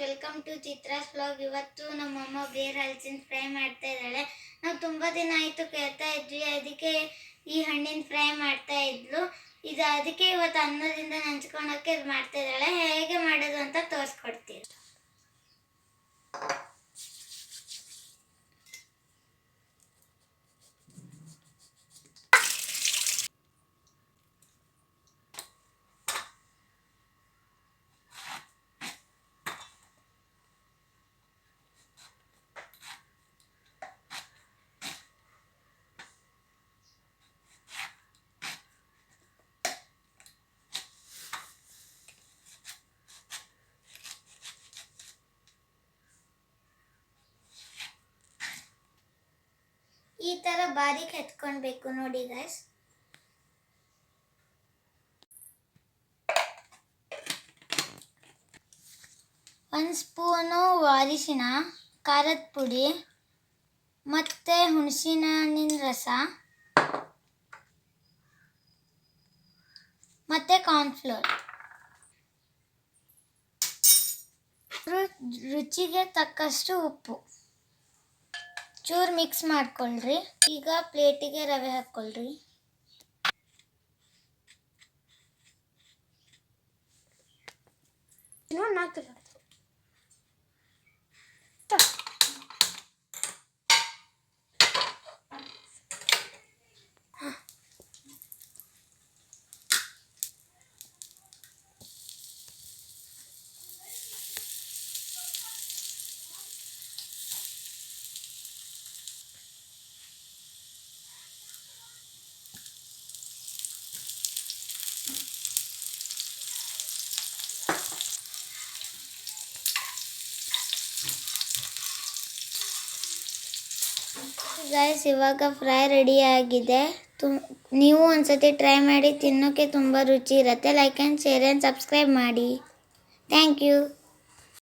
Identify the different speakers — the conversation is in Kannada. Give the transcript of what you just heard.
Speaker 1: ವೆಲ್ಕಮ್ ಟು ಚಿತ್ರಾಸ್ ಬ್ಲಾಗ್ ಇವತ್ತು ನಮ್ಮಮ್ಮ ಬೇರ್ ಹಲಸಿನ ಫ್ರೈ ಮಾಡ್ತಾ ಇದ್ದಾಳೆ. ನಾವು ತುಂಬ ದಿನ ಆಯಿತು ಕೇಳ್ತಾ ಇದ್ವಿ. ಅದಕ್ಕೆ ಈ ಹಣ್ಣಿನ ಫ್ರೈ ಮಾಡ್ತಾ ಇದ್ಲು. ಇದು ಅದಕ್ಕೆ ಇವತ್ತು ಅನ್ನದಿಂದ ನೆಂಚ್ಕೊಳಕ್ಕೆ ಇದು ಮಾಡ್ತಾ ಇದ್ದಾಳೆ. ಈ ಥರ ಬಾರೀಕ್ ಎತ್ಕೊಳ್ಬೇಕು ನೋಡಿ ಗೈಸ್ ಒಂದು ಸ್ಪೂನು ಅರಿಶಿನ ಖಾರದ ಪುಡಿ, ಮತ್ತು ಹುಣಸಿನ ಹಣ್ಣಿನ ರಸ, ಮತ್ತು ಕಾರ್ನ್ಫ್ಲೋರ್ ರುಚಿಗೆ ತಕ್ಕಷ್ಟು ಉಪ್ಪು. ಚೂರು ಮಿಕ್ಸ್ ಮಾಡ್ಕೊಳ್ರಿ. ಈಗ ಪ್ಲೇಟಿಗೆ ರವೆ ಹಾಕ್ಕೊಳ್ರಿ ಗೈಸ್ ಇವಾಗ ಫ್ರೈ ರೆಡಿ ಆಗಿದೆ. ನೀವು ಒಂದ್ಸತಿ ಟ್ರೈ ಮಾಡಿ ತಿನ್ನೋಕ್ಕೆ ತುಂಬ ರುಚಿ ಇರುತ್ತೆ. Like and share and subscribe ಮಾಡಿ. Thank you